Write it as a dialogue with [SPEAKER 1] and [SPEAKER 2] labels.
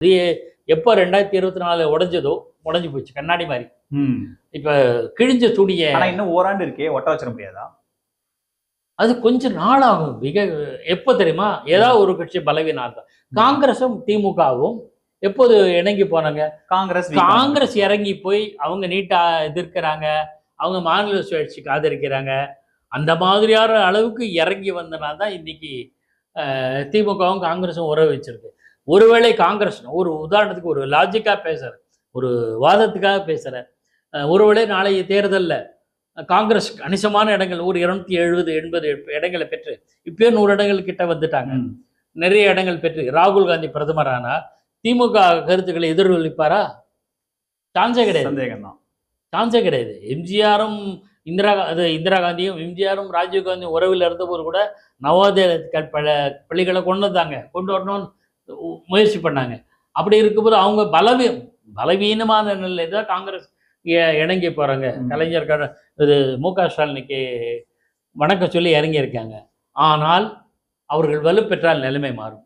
[SPEAKER 1] இது எப்போ ரெண்டாயிரத்தி இருபத்தி நாலு உடைஞ்சதோ உடைஞ்சு போச்சு கண்ணாடி மாதிரி. இப்ப கிழிஞ்ச துணியை
[SPEAKER 2] இன்னும் ஓராண்டு இருக்கே ஒட்ட வச்சிட முடியாதா?
[SPEAKER 1] அது கொஞ்சம் நாளாகும் மிக எப்போ தெரியுமா? ஏதாவது ஒரு கட்சி பலவீனம் இருக்கும் காங்கிரஸும் திமுகவும் எப்போது இணங்கி போனாங்க?
[SPEAKER 2] காங்கிரஸ்
[SPEAKER 1] காங்கிரஸ் இறங்கி போய் அவங்க நீட்டா எதிர்க்கிறாங்க. அவங்க மாநில சுழற்சிக்கு ஆதரிக்கிறாங்க. அந்த மாதிரியான அளவுக்கு இறங்கி வந்தனால தான் இன்னைக்கு திமுகவும் காங்கிரஸும் உறவு வச்சிருக்கு. ஒருவேளை காங்கிரஸ் ஒரு உதாரணத்துக்கு ஒரு லாஜிக்காக பேசுகிறேன் ஒரு வாதத்துக்காக பேசுகிறேன் ஒருவேளை நாளைய தேர்தலில் காங்கிரஸ் கணிசமான இடங்கள் ஒரு இருநூத்தி எழுபது எண்பது இடங்களை பெற்று இப்பயே நூறு இடங்கள் கிட்ட வந்துட்டாங்க. நிறைய இடங்கள் பெற்று ராகுல் காந்தி பிரதமரானா திமுக கருத்துக்களை எதிரொலிப்பாரா? சான்ஸே கிடையாது.
[SPEAKER 2] சந்தேகம் தான்
[SPEAKER 1] சான்ஸே கிடையாது. எம்ஜிஆரும் இந்திரா அது இந்திரா காந்தியும் எம்ஜிஆரும் ராஜீவ் காந்தியும் உறவில் இருந்தபோது கூட நவோதய பல பள்ளிகளை கொண்டு வந்தாங்க. கொண்டு வரணும்னு முயற்சி பண்ணாங்க. அப்படி இருக்கும்போது அவங்க பலவீ பலவீனமான நிலையில தான் காங்கிரஸ் இணங்கி போறாங்க.
[SPEAKER 2] ம்.
[SPEAKER 1] கலைஞர் இது மு க ஸ்டாலினுக்கு வணக்கம் சொல்லி இறங்கி இருக்காங்க ஆனால் அவர்கள் வலுப்பெற்றால் நிலைமை மாறும்.